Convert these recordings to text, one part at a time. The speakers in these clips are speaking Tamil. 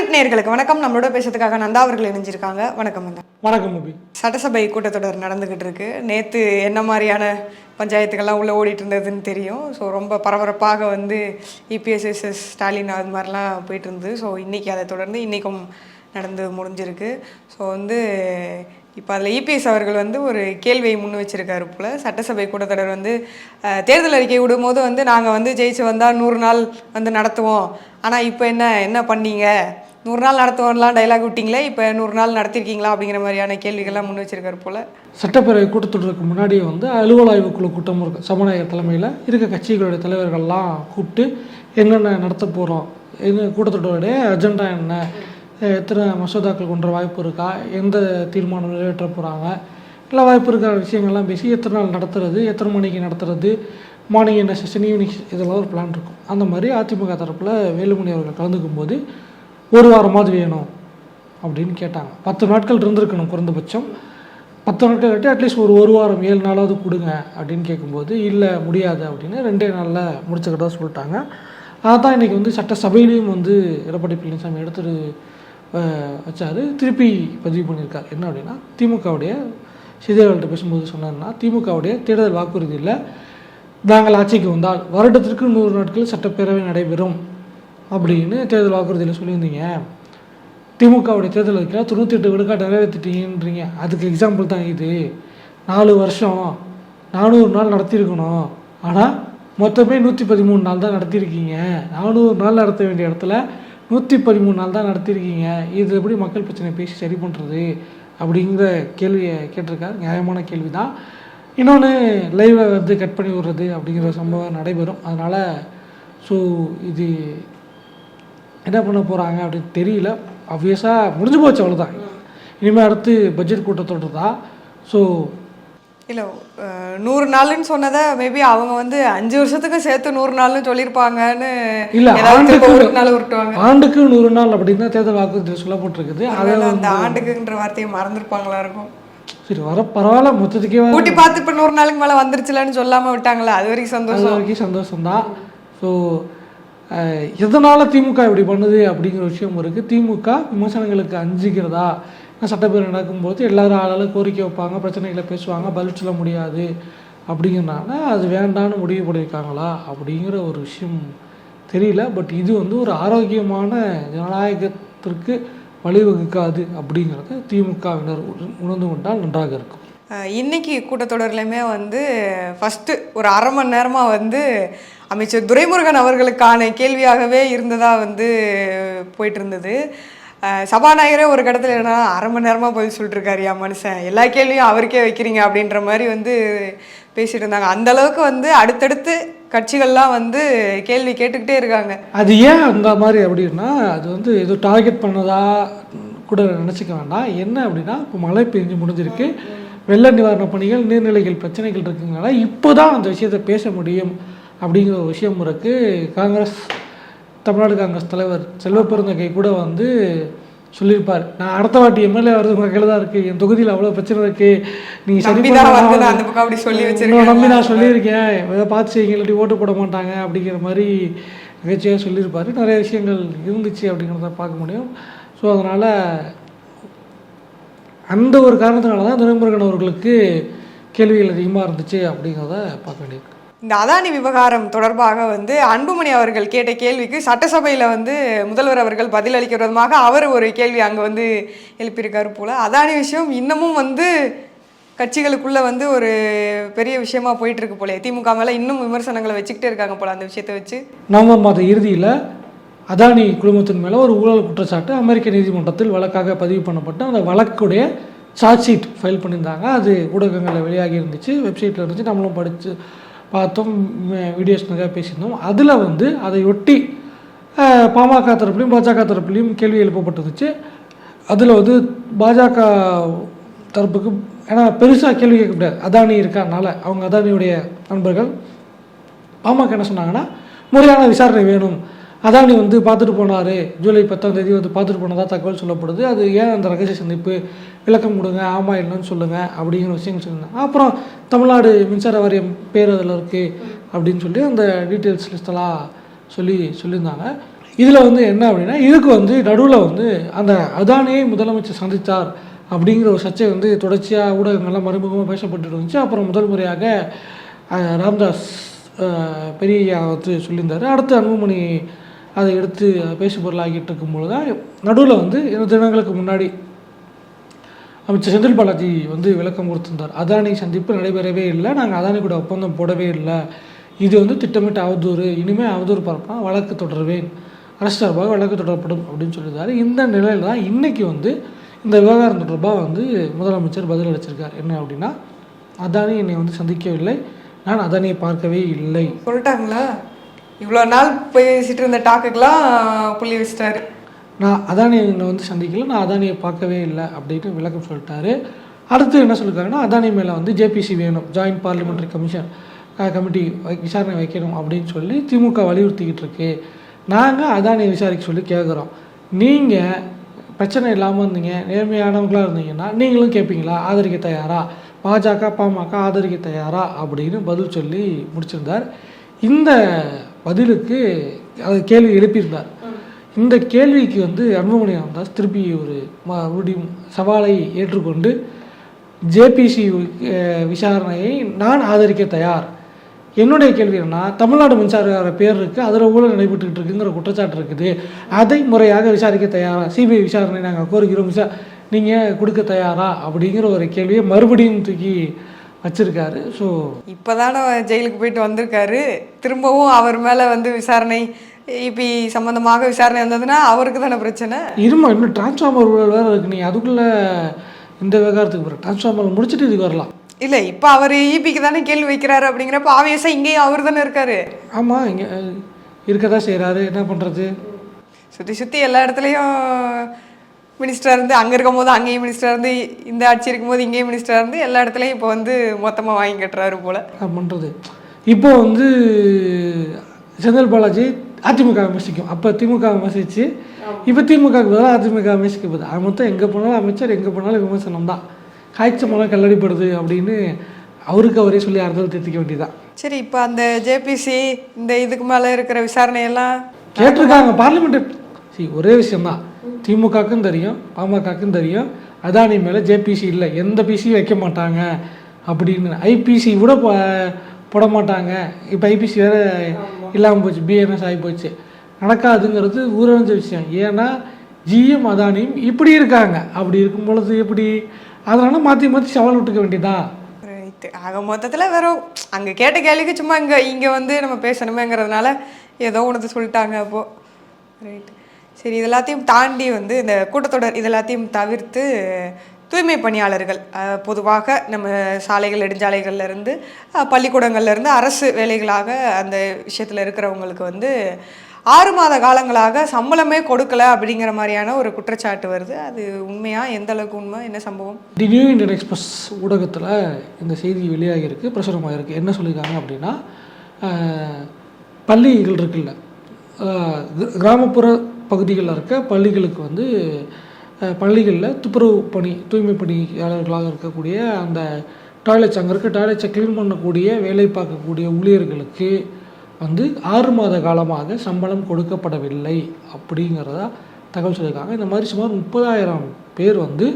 தமிழ் நேயர்களுக்கு வணக்கம். நம்மளோட பேசுறதுக்காக நந்தா அவர்கள் இணைஞ்சிருக்காங்க. வணக்கம் நந்தா. வணக்கம் அபி சட்டசபை கூட்டத்தொடர் நடந்துகிட்டு இருக்கு. நேற்று என்ன மாதிரியான பஞ்சாயத்துக்கெல்லாம் உள்ளே ஓடிட்டு இருந்ததுன்னு தெரியும். ஸோ ரொம்ப பரபரப்பாக வந்து E இபிஎஸ்எஸ்எஸ் ஸ்டாலின் அது மாதிரிலாம் போயிட்டு இருந்தது. ஸோ இன்றைக்கி அதை தொடர்ந்து இன்றைக்கும் நடந்து முடிஞ்சிருக்கு. ஸோ வந்து இப்போ அதில் இபிஎஸ் அவர்கள் வந்து ஒரு கேள்வியை முன் வச்சிருக்காரு போல். சட்டசபை கூட்டத்தொடர் வந்து தேர்தல் அறிக்கை விடும்போது வந்து நாங்கள் வந்து ஜெயிச்சு வந்தால் நூறு நாள் வந்து நடத்துவோம். ஆனால் இப்போ என்ன என்ன பண்ணீங்க? நூறு நாள் நடத்துவோம்லாம் டைலாக் விட்டிங்களே இப்போ நூறு நாள் நடத்திருக்கீங்களா அப்படிங்கிற மாதிரியான கேள்விகள்லாம் முன் வச்சிருக்காரு போல். சட்டப்பேரவை கூட்டத்தொடருக்கு முன்னாடி வந்து அலுவல் ஆய்வுக்குழு குழு கூட்டம் இருக்கு. சபாநாயகர் தலைமையில் இருக்க கட்சிகளுடைய தலைவர்கள்லாம் கூப்பிட்டு என்னென்ன நடத்த போகிறோம் என்ன கூட்டத்தொடருடைய அஜெண்டா என்ன எத்தனை மசோதாக்கள் கொண்ட வாய்ப்பு இருக்கா எந்த தீர்மானம் நிறைவேற்ற போகிறாங்க எல்லா வாய்ப்பு இருக்கிற விஷயங்கள்லாம் பேசி எத்தனை நாள் நடத்துறது எத்தனை மணிக்கு நடத்துறது மார்னிங் என்ன செஷன் ஈவினிங் இதெல்லாம் ஒரு பிளான் இருக்கும். அந்த மாதிரி அதிமுக தரப்பில் வேலுமணி அவர்கள் கலந்துக்கும் போது ஒரு வாரமாவது வேணும் அப்படின்னு கேட்டாங்க. பத்து நாட்கள் இருந்திருக்கணும் குறைந்தபட்சம். பத்து நாட்கள் கட்டி அட்லீஸ்ட் ஒரு ஒரு வாரம் ஏழு நாளாவது கொடுங்க அப்படின்னு கேட்கும்போது இல்லை முடியாது அப்படின்னு ரெண்டே நாளில் முடிச்சுக்கிட்டா சொல்லிட்டாங்க. அதான் இன்றைக்கி வந்து சட்டசபையிலையும் வந்து எடப்பாடி பழனிசாமி எடுத்துட்டு வச்சார். திருப்பி பதிவு பண்ணியிருக்கார். என்ன அப்படின்னா திமுகவுடைய செய்தியாளர்கிட்ட பேசும்போது சொன்னார்னா திமுகவுடைய தேர்தல் வாக்குறுதியில் நாங்கள் ஆட்சிக்கு வந்தால் வருடத்திற்கு நூறு நாட்கள் சட்டப்பேரவை நடைபெறும். அப்படின்னு தேர்தல் வாக்குறுதியில் சொல்லியிருந்தீங்க. திமுகவுடைய தேர்தல் அறிக்கையில் தொண்ணூற்றி எட்டு விழுக்காடு நிறைவேற்றிட்டீங்கன்றீங்க அதுக்கு எக்ஸாம்பிள் தான் இது. நாலு வருஷம் நானூறு நாள் நடத்தியிருக்கணும். ஆனால் மொத்தமே நூற்றி பதிமூணு நாள் தான் நடத்தியிருக்கீங்க. நானூறு நாள் நடத்த வேண்டிய இடத்துல நூற்றி பதிமூணு நாள் தான் நடத்தியிருக்கீங்க. இது எப்படி மக்கள் பிரச்சனை பேசி சரி பண்ணுறது அப்படிங்கிற கேள்வியை கேட்டிருக்காரு. நியாயமான கேள்வி தான் இன்னொன்று லைவை வந்து கட் பண்ணி விடுறது அப்படிங்கிற சம்பவம் நடைபெறும். அதனால் ஸோ இது என்ன பண்ண போகிறாங்க அப்படின்னு தெரியல. ஆப்வியஸாக முடிஞ்சு போச்சு அவ்வளோதான் இனிமேல் அடுத்து பட்ஜெட் கூட்டத்தொடர் தான். ஸோ இல்லை நூறு நாள்னு சொன்னதை மேபி அவங்க வந்து அஞ்சு வருஷத்துக்கு சேர்த்து நூறு நாள்னு சொல்லியிருப்பாங்கன்னு இல்லை ஆண்டுக்கு நாள் உருட்டுவாங்க. ஆண்டுக்கு நூறு நாள் அப்படின்னு தான் தேர்தல் வாக்குறுதியில் சொல்லப்பட்டிருக்குது அதை அதனால அந்த ஆண்டுக்குன்ற வார்த்தையை மறந்துருப்பாங்களா இருக்கும். சரி வர பரவாயில்ல மொத்தத்துக்கே கூட்டி பார்த்து இப்போ நூறு நாளுக்கு மேலே வந்துருச்சுலன்னு சொல்லாம விட்டாங்களா? அது வரைக்கும் சந்தோஷம். வரைக்கும் சந்தோஷம்தான். ஸோ எதனால் திமுக இப்படி பண்ணுது அப்படிங்கிற விஷயம் இருக்குது திமுக விமர்சனங்களுக்கு அஞ்சுக்கிறதா சட்டப்பேரவை நடக்கும்போது எல்லாரும் ஆளால் கோரிக்கை வைப்பாங்க பிரச்சனைகளை பேசுவாங்க பதில் சொல்ல முடியாது. அப்படிங்கிறனால அது வேண்டான்னு முடிவு பண்ணியிருக்காங்களா? அப்படிங்கிற ஒரு விஷயம் தெரியல. பட் இது வந்து ஒரு ஆரோக்கியமான ஜனநாயகத்திற்கு வழிவகுக்காது அப்படிங்கிறத திமுகவினர் உணர்ந்து கொண்டால் நன்றாக இருக்கும். இன்னைக்கு கூட்டத்தொடர்லையுமே வந்து ஃபஸ்ட்டு ஒரு அரை மணி நேரமாக வந்து அமைச்சர் துரைமுருகன் அவர்களுக்கான கேள்வியாகவே இருந்ததாக வந்து போயிட்டு இருந்தது சபாநாயகரே ஒரு கடத்தில் என்ன அரை மணி நேரமாக பதில் சொல்லிட்டு இருக்காரு மனுஷன் எல்லா கேள்வியும் அவருக்கே வைக்கிறீங்க அப்படின்ற மாதிரி வந்து பேசிட்டு இருந்தாங்க. அந்த அளவுக்கு வந்து அடுத்தடுத்து கட்சிகள்லாம் வந்து கேள்வி கேட்டுக்கிட்டே இருக்காங்க. அது ஏன் அந்த மாதிரி அப்படின்னா அது வந்து ஏதோ டார்கெட் பண்ணதா கூட நினச்சிக்க வேண்டாம். என்ன அப்படின்னா இப்போ மழை பெஞ்சு முடிஞ்சிருக்கு வெள்ள நிவாரண பணிகள் நீர்நிலைகள் பிரச்சனைகள் இருக்குங்கனால இப்போ தான் அந்த விஷயத்தை பேச முடியும். அப்படிங்கிற ஒரு விஷயம் இருக்குது காங்கிரஸ் தமிழ்நாடு காங்கிரஸ் தலைவர் செல்வ பெருந்தகை கூட வந்து சொல்லியிருப்பார். நான் அடுத்த வாட்டி எம்எல்ஏ வரது உங்கள் கையில் தான் இருக்குது என் தொகுதியில் அவ்வளோ பிரச்சனை இருக்குது நீங்கள் சரி அந்த பக்கம் அப்படி சொல்லி வச்சிருக்கேன். நம்பி நான் சொல்லியிருக்கேன். இதை பார்த்து செய்யுங்க இல்லாட்டி ஓட்டு போட மாட்டாங்க அப்படிங்கிற மாதிரி நகைச்சுவையாக சொல்லியிருப்பாரு. நிறைய விஷயங்கள் இருந்துச்சு அப்படிங்கிறத பார்க்க முடியும். ஸோ அதனால் அந்த ஒரு காரணத்தினால தான் துரைமுருகன் அவர்களுக்கு கேள்விகள் அதிகமாக இருந்துச்சு அப்படிங்கிறத பார்க்க வேண்டியிருக்கு. இந்த அதானி விவகாரம் தொடர்பாக வந்து அன்புமணி அவர்கள் கேட்ட கேள்விக்கு சட்டசபையில் வந்து முதல்வர் அவர்கள் பதிலளிக்கிற விதமாக அவர் ஒரு கேள்வி அங்கே வந்து எழுப்பியிருக்காரு போல். அதானி விஷயம் இன்னமும் வந்து கட்சிகளுக்குள்ளே வந்து ஒரு பெரிய விஷயமா போயிட்டு இருக்கு போல திமுக மேலே இன்னும் விமர்சனங்களை வச்சுக்கிட்டே இருக்காங்க போல அந்த விஷயத்தை வச்சு. நவம்பர் மாத இறுதியில் அதானி குழுமத்தின் மேலே ஒரு ஊழல் குற்றச்சாட்டு அமெரிக்க நீதிமன்றத்தில் வழக்காக பதிவு பண்ணப்பட்டு அந்த வழக்குடைய சார்ஜ் ஷீட் ஃபைல் பண்ணியிருந்தாங்க. அது ஊடகங்களில் வெளியாகி இருந்துச்சு வெப்சைட்டில் இருந்துச்சு. நம்மளும் படித்து பார்த்தோம் வீடியோஸ் நிறையா பேசியிருந்தோம். அதில் வந்து அதை ஒட்டி பாமக தரப்புலையும் பாஜக தரப்புலையும் கேள்வி எழுப்பப்பட்டிருந்துச்சு. அதில் வந்து பாஜக தரப்புக்கு ஏன்னா பெருசாக கேள்வி கேட்க முடியாது. அதானி இருக்கனால அவங்க அதானியுடைய நண்பர்கள். பாமக என்ன சொன்னாங்கன்னா முறையான விசாரணை வேணும். அதானி வந்து பார்த்துட்டு போனார். ஜூலை பத்தாம் தேதி வந்து பார்த்துட்டு போனதாக தகவல் சொல்லப்படுது. அது ஏன் அந்த ரகசிய சந்திப்பு? விளக்கம் கொடுங்க ஆமா இல்லைன்னு சொல்லுங்கள் அப்படிங்கிற விஷயம் சொல்லியிருந்தாங்க அப்புறம் தமிழ்நாடு மின்சார வாரியம் பேர் அதில் இருக்குது அப்படின்னு சொல்லி அந்த டீட்டெயில்ஸ் லிஸ்டெல்லாம் சொல்லி சொல்லியிருந்தாங்க. இதில் வந்து என்ன அப்படின்னா இதுக்கு வந்து நடுவில் வந்து அந்த அதானியை முதலமைச்சர் சந்தித்தார் அப்படிங்கிற ஒரு சர்ச்சை வந்து தொடர்ச்சியாக ஊடகங்கள்லாம் மறைமுகமாக பேசப்பட்டு இருந்துச்சு. அப்புறம் முதல் முறையாக ராம்தாஸ் அஹ், வந்து சொல்லியிருந்தார். அடுத்து அன்புமணி அதை எடுத்து பேசு பொருளாகிட்டு இருக்கும்போது தான் நடுவில் வந்து தினங்களுக்கு முன்னாடி அமைச்சர் செந்தில் பாலாஜி வந்து விளக்கம் கொடுத்திருந்தார். அதானி சந்திப்பு நடைபெறவே இல்லை. நாங்கள் அதானி கூட ஒப்பந்தம் போடவே இல்லை. இது வந்து திட்டமிட்ட அவதூறு. இனிமேல் அவதூறு பரப்பா வழக்கு தொடருவேன். அரசு சார்பாக வழக்கு தொடரப்படும் அப்படின்னு சொல்லியிருந்தார். இந்த நிலையில் தான் இன்றைக்கி வந்து இந்த விவகாரம் தொடர்பாக வந்து முதலமைச்சர் பதில் அளிச்சிருக்கார். என்ன அப்படின்னா அதானி என்னை வந்து சந்திக்கவில்லை. நான் அதானியை பார்க்கவே இல்லை. சொல்லிட்டாங்களா? இவ்வளோ நாள் பேசிட்டு இருந்த டாக்குக்கெலாம் புள்ளி வச்சிட்டாரு. நான் அதானியை வந்து சந்திக்கல நான் அதானியை பார்க்கவே இல்லை அப்படின்ட்டு விளக்கம் சொல்லிட்டாரு. அடுத்து என்ன சொல்லியிருக்காங்கன்னா அதானி மேலே வந்து ஜேபிசி வேணும் ஜாயின்ட் பார்லிமெண்ட்ரி கமிஷன் கமிட்டி விசாரணை வைக்கணும் அப்படின்னு சொல்லி திமுக வலியுறுத்திக்கிட்டு இருக்கு. நாங்கள் அதானியை விசாரிக்க சொல்லி கேட்குறோம் நீங்கள் பிரச்சனை இல்லாமல் இருந்தீங்க நேர்மையானவங்களாக இருந்தீங்கன்னா நீங்களும் கேட்பீங்களா ஆதரிக்க தயாரா? பாஜக பாமக ஆதரிக்க தயாரா? அப்படின்னு பதில் சொல்லி முடிச்சிருந்தார். இந்த பதிலுக்கு அது கேள்வி எழுப்பியிருந்தார். இந்த கேள்விக்கு வந்து அன்புமணி ராமதாஸ் திருப்பி ஒரு மறுபடியும் சவாலை ஏற்றுக்கொண்டு ஜேபிசி விசாரணையை நான் ஆதரிக்க தயார். என்னுடைய கேள்வி என்னன்னா தமிழ்நாடு மின்சார பேர் இருக்குது அதில் ஊழல் நடைபெற்றுக்கிட்டு இருக்குங்கிற குற்றச்சாட்டு இருக்குது. அதை முறையாக விசாரிக்க தயாரா? சிபிஐ விசாரணை நாங்கள் கோருகிறோம். விசா நீங்கள் கொடுக்க தயாரா? அப்படிங்கிற ஒரு கேள்வியை மறுபடியும் தூக்கி வச்சிருக்காரு. ஸோ இப்போதானே ஜெயிலுக்கு போயிட்டு வந்திருக்காரு. திரும்பவும் அவர் மேலே வந்து விசாரணை இபி சம்பந்தமாக விசாரணை வந்ததுன்னா அவருக்கு தானே பிரச்சனை? இருமா இன்னும் டிரான்ஸ்ஃபார்மர் வேறு இருக்கு. நீ அதுக்குள்ளே இந்த விவகாரத்துக்கு போகிற டிரான்ஸ்ஃபார்மர் முடிச்சுட்டு இதுக்கு வரலாம். இல்லை இப்போ அவர் இபிக்கு தானே கேள்வி வைக்கிறாரு அப்படிங்கிறப்ப ஆவியஸாக இங்கேயும் அவர் தானே இருக்காரு. ஆமாம் இங்கே இருக்கதான் செய்கிறாரு என்ன பண்ணுறது சுற்றி சுற்றி எல்லா இடத்துலையும் மினிஸ்டராக இருந்து அங்கே இருக்கும் போது அங்கேயும் மினிஸ்டராக இருந்து இந்த ஆட்சி இருக்கும்போது இங்கேயும் மினிஸ்டராக இருந்து எல்லா இடத்துலையும் இப்போ வந்து மொத்தமாக வாங்கி கட்டுறாரு போல். பண்ணுறது இப்போ வந்து செந்தில் பாலாஜி அதிமுக விமர்சிக்கும். அப்போ திமுக விமர்சிச்சு இப்போ திமுக பதிலாக அதிமுக விமர்சிக்க போகுது. அது மொத்தம் எங்கே போனாலும் அமைச்சர் எங்கே போனாலும் விமர்சனம் தான். காய்ச்ச மலம் கல்லடிப்படுது அப்படின்னு அவருக்கு அவரே சொல்லி அறுதல் தேர்த்திக்க வேண்டியதுதான். சரி இப்போ அந்த ஜேபிசி இந்த இதுக்கு மேலே இருக்கிற விசாரணையெல்லாம் கேட்டிருக்காங்க பார்லிமெண்ட். சரி ஒரே விஷயம்தான் திமுகவுக்கும் தெரியும் பாமகவுக்கும் தெரியும். அதானி மேலே ஜேபிசி இல்லை. எந்த பிசியும் வைக்க மாட்டாங்க அப்படின்னு. ஐபிசி கூட போட மாட்டாங்க. இப்போ ஐபிசி வேற இல்லாமல் போச்சு பிஎன்எஸ் ஆகி போச்சு. நடக்காதுங்கிறது ஊரறிஞ்ச விஷயம். ஏன்னா ஜியும் அதானியும் இப்படி இருக்காங்க. அப்படி இருக்கும் பொழுது எப்படி? அதனால மாற்றி மாற்றி சவால் விட்டுக்க வேண்டியதா? ரைட்டு ஆக மொத்தத்தில் வெறும் அங்கே கேட்ட கேள்விக்கு சும்மா இங்கே இங்கே வந்து நம்ம பேசணுமேங்கிறதுனால ஏதோ ஒன்று சொல்லிட்டாங்க அப்போது ரைட் சரி இது எல்லாத்தையும் தாண்டி வந்து இந்த கூட்டத்தொடர் இது எல்லாத்தையும் தவிர்த்து தூய்மை பணியாளர்கள் பொதுவாக நம்ம சாலைகள் நெடுஞ்சாலைகள்லேருந்து பள்ளிக்கூடங்கள்லேருந்து அரசு வேலைகளாக அந்த விஷயத்தில் இருக்கிறவங்களுக்கு வந்து ஆறு மாத காலங்களாக சம்பளமே கொடுக்கல அப்படிங்கிற மாதிரியான ஒரு குற்றச்சாட்டு வருது. அது உண்மையா? எந்த அளவுக்கு உண்மை? என்ன சம்பவம்? தி நியூ இந்தியன் எக்ஸ்பிரஸ் ஊடகத்தில் இந்த செய்தி வெளியாகியிருக்கு பிரசுரமாகிருக்கு என்ன சொல்லியிருக்காங்க அப்படின்னா பள்ளிகள் இருக்குல்ல கிராமப்புற பகுதிகளில் இருக்க பள்ளிகளுக்கு வந்து பள்ளிகளில் துப்புரவு பணி தூய்மை பணியாளர்களாக இருக்கக்கூடிய அந்த டாய்லெட்ஸ் அங்கே இருக்க டாய்லெட்ஸை க்ளீன் பண்ணக்கூடிய வேலை பார்க்கக்கூடிய ஊழியர்களுக்கு வந்து ஆறு மாத காலமாக சம்பளம் கொடுக்கப்படவில்லை அப்படிங்கிறதா தகவல் சொல்லியிருக்காங்க. இந்த மாதிரி சுமார் முப்பதாயிரம் பேர் வந்து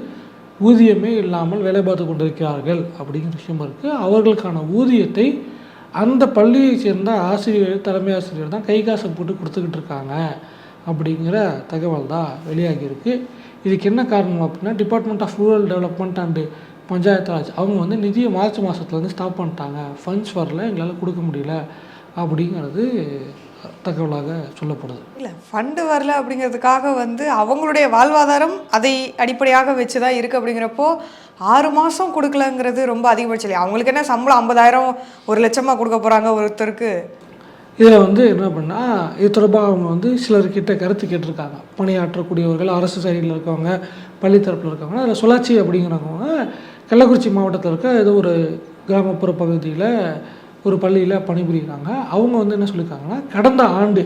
ஊதியமே இல்லாமல் வேலை பார்த்து கொண்டிருக்கிறார்கள் அப்படிங்கிற விஷயம் இருக்குது அவர்களுக்கான ஊதியத்தை அந்த பள்ளியை சேர்ந்த ஆசிரியர் தலைமை ஆசிரியர் தான் கை காசை போட்டு கொடுத்துக்கிட்டு இருக்காங்க. அப்படிங்கிற தகவல் தான் வெளியாகியிருக்கு. இதுக்கு என்ன காரணம் அப்படின்னா department of rural development and panchayat Raj அவங்க வந்து நிதியை மார்ச் மாதத்துலேருந்து ஸ்டாப் பண்ணிட்டாங்க. ஃபண்ட்ஸ் வரல எங்களால் கொடுக்க முடியல அப்படிங்கிறது தகவலாக சொல்லப்படுது. இல்லை ஃபண்டு வரல அப்படிங்கிறதுக்காக வந்து அவங்களுடைய வாழ்வாதாரம் அதை அடிப்படையாக வச்சு தான் இருக்குது அப்படிங்கிறப்போ ஆறு மாதம் கொடுக்கலங்கிறது ரொம்ப அதிகபட்சம் இல்லையா? அவங்களுக்கு என்ன சம்பளம் ஐம்பதாயிரம் ஒரு லட்சமாக கொடுக்க போகிறாங்க ஒருத்தருக்கு? இதில் வந்து என்ன பண்ணால் இது தொடர்பாக அவங்க வந்து சிலர்கிட்ட கருத்து கேட்டிருக்காங்க. பணியாற்றக்கூடியவர்கள் அரசு சைடில் இருக்கவங்க பள்ளி தரப்பில் இருக்கவங்க அதில் சொல்லாச்சி அப்படிங்கிறவங்க கள்ளக்குறிச்சி மாவட்டத்தில் இருக்க ஏதோ ஒரு கிராமப்புற பகுதியில் ஒரு பள்ளியில் பணிபுரிகிறாங்க அவங்க வந்து என்ன சொல்லியிருக்காங்கன்னா கடந்த ஆண்டு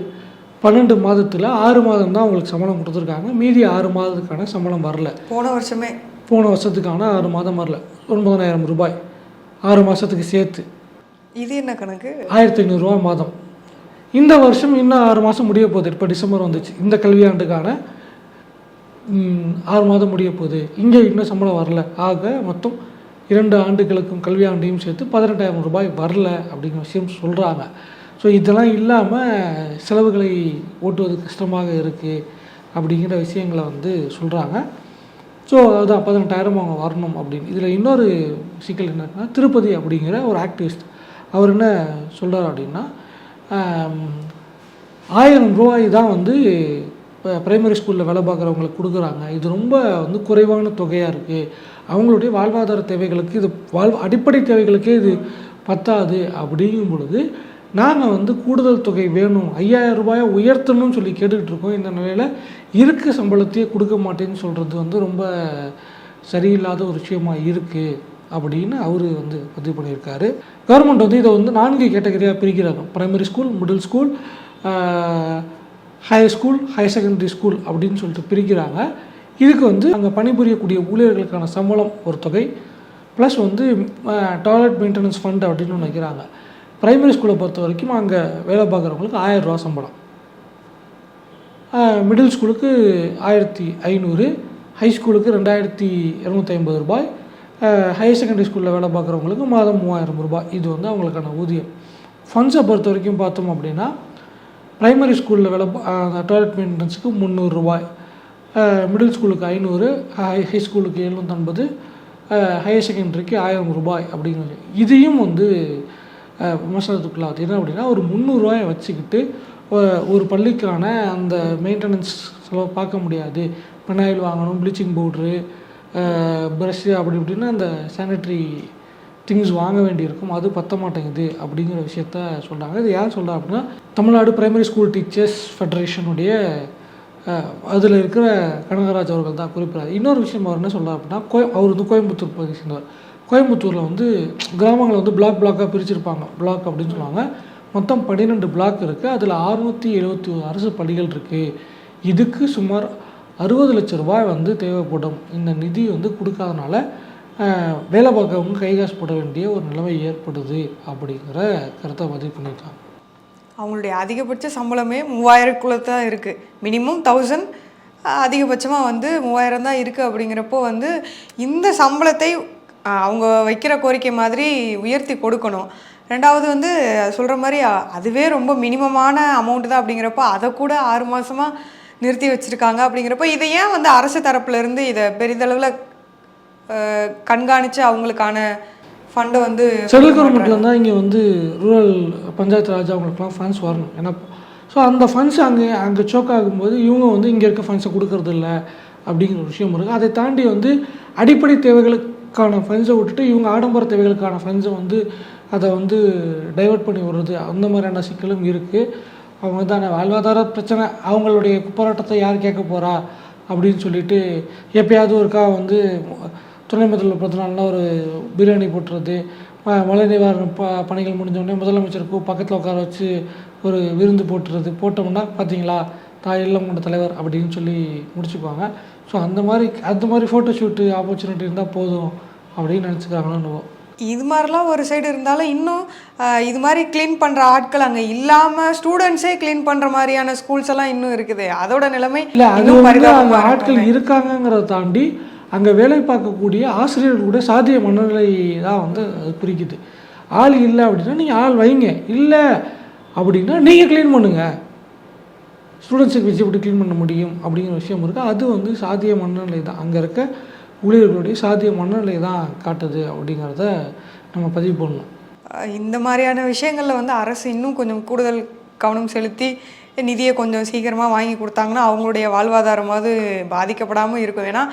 பன்னெண்டு மாதத்தில் ஆறு மாதம் தான் அவங்களுக்கு சம்பளம் கொடுத்துருக்காங்க. மீதி ஆறு மாதத்துக்கான சம்பளம் வரல. போன வருஷமே. போன வருஷத்துக்கான ஆறு மாதம் வரல. ஒன்பதாயிரம் ரூபாய். ஆறு மாதத்துக்கு சேர்த்து. இது என்ன கணக்கு? ஆயிரத்தி ஐநூறுரூவா மாதம். இந்த வருஷம் இன்னும் ஆறு மாதம் முடிய போகுது. இப்போ டிசம்பர் வந்துச்சு. இந்த கல்வியாண்டுக்கான ஆறு மாதம் முடிய போகுது. இங்கே இன்னும் சம்பளம் வரல. ஆக மொத்தம் இரண்டு ஆண்டுகளுக்கும் கல்வியாண்டையும் சேர்த்து பதினெட்டாயிரம் ரூபாய் வரல அப்படிங்கிற விஷயம் சொல்கிறாங்க ஸோ இதெல்லாம் இல்லாமல் செலவுகளை ஓட்டுவது கஷ்டமாக இருக்குது அப்படிங்கிற விஷயங்களை வந்து சொல்கிறாங்க ஸோ அதுதான் பதினெட்டாயிரம் அவங்க வரணும் அப்படின்னு. இதில் இன்னொரு சிக்கல் என்னன்னா திருப்பதி அப்படிங்கிற ஒரு ஆக்டிவிஸ்ட் அவர் என்ன சொல்கிறார் அப்படின்னா ஆயிரம் ரூபாய் தான் வந்து இப்போ ஸ்கூலில் வேலை பார்க்குறவங்களுக்கு கொடுக்குறாங்க. இது ரொம்ப வந்து குறைவான தொகையாக இருக்குது அவங்களுடைய வாழ்வாதார தேவைகளுக்கு இது வாழ் அடிப்படை தேவைகளுக்கே இது பத்தாது. அப்படிங்கும் பொழுது நாங்கள் வந்து கூடுதல் தொகை வேணும் ஐயாயிரம் ரூபாயை உயர்த்தணும்னு சொல்லி கேட்டுக்கிட்டு இருக்கோம். இந்த நிலையில் இருக்க சம்பளத்தையே கொடுக்க மாட்டேன்னு சொல்கிறது வந்து ரொம்ப சரியில்லாத ஒரு விஷயமா இருக்குது அப்படின்னு அவர் வந்து பதிவு பண்ணியிருக்காரு. கவர்மெண்ட் வந்து இதை வந்து நான்கு கேட்டகரியாக பிரிக்கிறாங்க. Primary school middle school higher school higher secondary school அப்படின்னு சொல்லிட்டு பிரிக்கிறாங்க. இதுக்கு வந்து அங்கே பணிபுரியக்கூடிய ஊழியர்களுக்கான சம்பளம் ஒரு தொகை ப்ளஸ் வந்து டாய்லெட் மெயின்டெனன்ஸ் ஃபண்ட் அப்படின்னு ஒன்று வைக்கிறாங்க. ஸ்கூலை பொறுத்த வரைக்கும் அங்கே வேலை பார்க்குறவங்களுக்கு ஆயிரரூவா சம்பளம். மிடில் ஸ்கூலுக்கு ஆயிரத்தி ஐநூறு ஹை ஸ்கூலுக்கு ரெண்டாயிரத்தி இரநூத்தி ஐம்பது ரூபாய் ஹையர் செகண்டரி ஸ்கூலில் வேலை பார்க்குறவங்களுக்கு மாதம் மூவாயிரம் ரூபாய். இது வந்து அவங்களுக்கான ஊதியம். ஃபண்ட்ஸை பொறுத்த வரைக்கும் பார்த்தோம் அப்படின்னா ப்ரைமரி ஸ்கூலில் வேலை டாய்லெட் மெயின்டெனன்ஸுக்கு முந்நூறுரூபாய் மிடில் ஸ்கூலுக்கு ஐநூறு ஹை ஹை ஸ்கூலுக்கு எழுநூற்றம்பது ஹையர் செகண்டரிக்கு ஆயிரம் ரூபாய் அப்படிங்கிறது. இதையும் வந்து அஹ், விமர்சனத்துக்குள்ளாது என்ன அப்படின்னா ஒரு முந்நூறுரூவாயை வச்சுக்கிட்டு ஒரு பள்ளிக்கான அந்த மெயின்டெனன்ஸ் செலவு பார்க்க முடியாது. பெனாயில் வாங்கணும் ப்ளீச்சிங் பவுட்ரு ப்ரஷ்ஷு அப்படி இப்படின்னு அந்த சானிட்ரி திங்ஸ் வாங்க வேண்டியிருக்கும். அது பத்த மாட்டேங்குது அப்படிங்கிற விஷயத்த சொல்கிறாங்க இது யார் சொல்கிறா அப்படின்னா தமிழ்நாடு பிரைமரி ஸ்கூல் டீச்சர்ஸ் ஃபெடரேஷனுடைய அதில் இருக்கிற கனகராஜ் அவர்கள் தான் குறிப்பிடார் இன்னொரு விஷயம் அவர் என்ன சொல்கிறார் அப்படின்னா கோய அவர் வந்து கோயம்புத்தூர் பகுதி சேர்ந்தவர் கோயம்புத்தூரில் வந்து கிராமங்களை வந்து பிளாக் பிளாக்காக பிரிச்சிருப்பாங்க. பிளாக் அப்படின்னு சொல்லுவாங்க. மொத்தம் பன்னிரெண்டு பிளாக் இருக்குது அதில் அறுநூற்றி எழுபத்தி ஒரு அரசு பள்ளிகள் இருக்குது இதுக்கு சுமார் அறுபது லட்ச ரூபாய் வந்து தேவைப்படும். இந்த நிதி வந்து கொடுக்காதனால வேலை பார்க்கவங்க கை காசு போட வேண்டிய ஒரு நிலைமை ஏற்படுது அப்படிங்கிற கருத்தை பதிவு பண்ணியிருக்காங்க. அவங்களுடைய அதிகபட்ச சம்பளமே மூவாயிரக்குள்ளே தான் இருக்குது மினிமம் தௌசண்ட் அதிகபட்சமாக வந்து மூவாயிரம் தான் இருக்குது அப்படிங்கிறப்போ வந்து இந்த சம்பளத்தை அவங்க வைக்கிற கோரிக்கை மாதிரி உயர்த்தி கொடுக்கணும். ரெண்டாவது வந்து சொல்கிற மாதிரி அதுவே ரொம்ப மினிமமான அமௌண்ட் தான் அப்படிங்கிறப்போ அதை கூட ஆறு மாதமாக நிறுத்தி வச்சுருக்காங்க அப்படிங்கிறப்போ இதை ஏன் வந்து அரசு தரப்புல இருந்து இதை பெரிதளவில் கண்காணித்து அவங்களுக்கான ஃபண்டை வந்து சென்ட்ரல் கவர்மெண்ட்டில் தான் இங்கே வந்து ரூரல் பஞ்சாயத்து ராஜ் அவங்களுக்குலாம் ஃபண்ட்ஸ் வரணும். ஏன்னா ஸோ அந்த ஃபண்ட்ஸ் அங்கே அங்கே சோக் ஆகும்போது இவங்க வந்து இங்கே இருக்க ஃபண்ட்ஸை கொடுக்கறது இல்ல அப்படிங்கிற ஒரு விஷயம் இருக்குது அதை தாண்டி வந்து அடிப்படை தேவைகளுக்கான ஃபண்ட்ஸை விட்டுட்டு இவங்க ஆடம்பர தேவைகளுக்கான ஃபண்ட்ஸை வந்து அதை வந்து டைவர்ட் பண்ணி விடுறது அந்த மாதிரியான சிக்கலும் இருக்குது அவங்க தானே வாழ்வாதார பிரச்சனை அவங்களுடைய போராட்டத்தை யார் கேட்க போகிறா அப்படின்னு சொல்லிட்டு எப்பயாவது ஒருக்கா வந்து துணை முதல்வர் பிறந்த நாள்னா ஒரு பிரியாணி போட்டுறது ம- மழை நிவாரண ப பணிகள் முடிஞ்சோடனே முதலமைச்சருக்கு பக்கத்தில் உட்கார வச்சு ஒரு விருந்து போட்டுறது போட்டோம்னா பார்த்தீங்களா தாய் இல்லம் கொண்ட தலைவர் அப்படின்னு சொல்லி முடிச்சுக்குவாங்க. ஸோ அந்த மாதிரி அந்த மாதிரி ஃபோட்டோ ஷூட்டு ஆப்பர்ச்சுனிட்டி இருந்தால் போதும் அப்படின்னு நினச்சிக்கிறாங்கன்னு இது மாதிரிலாம் ஒரு சைடு இருந்தாலும் இன்னும் இது மாதிரி க்ளீன் பண்ணுற ஆட்கள் அங்கே இல்லாமல் ஸ்டூடெண்ட்ஸே க்ளீன் பண்ணுற மாதிரியான ஸ்கூல்ஸ் எல்லாம் இன்னும் இருக்குது. அதோட நிலைமை இன்னும் வந்து பரிதாபமா அங்கே இருக்குமே. ஆட்கள் இருக்காங்கங்கிறத தாண்டி அங்கே வேலை பார்க்கக்கூடிய ஆசிரியர்களுடைய சாதிய மனநிலை தான் வந்து அது பிரிக்குது ஆள் இல்லை அப்படின்னா நீங்கள் ஆள் வைங்க. இல்லை அப்படின்னா நீங்கள் க்ளீன் பண்ணுங்கள் ஸ்டூடெண்ட்ஸுக்கு வச்சு எப்படி க்ளீன் பண்ண முடியும் அப்படிங்கிற விஷயம் இருக்குது அது வந்து சாதிய மனநிலை தான். அங்கே இருக்க ஊழியர்களுடைய சாதிய மனநிலை தான் காட்டுது அப்படிங்கிறத நம்ம பதிவு பண்ணணும். இந்த மாதிரியான விஷயங்களில் வந்து அரசு இன்னும் கொஞ்சம் கூடுதல் கவனம் செலுத்தி நிதியை கொஞ்சம் சீக்கிரமாக வாங்கி கொடுத்தாங்கன்னா அவங்களுடைய வாழ்வாதாரமாவது பாதிக்கப்படாமல் இருக்கும். ஏன்னா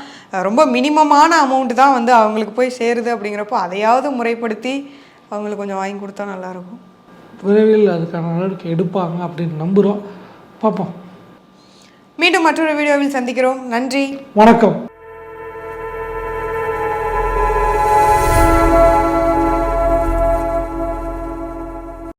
ரொம்ப மினிமமான அமௌண்ட் தான் வந்து அவங்களுக்கு போய் சேருது அப்படிங்கிறப்போ அதையாவது முறைப்படுத்தி அவங்களுக்கு கொஞ்சம் வாங்கி கொடுத்தா நல்லாயிருக்கும். விரைவில் அதுக்கான நடவடிக்கை எடுப்பாங்க அப்படின்னு நம்புகிறோம் பார்ப்போம். மீண்டும் மற்றொரு வீடியோவில் சந்திக்கிறோம். நன்றி. வணக்கம்.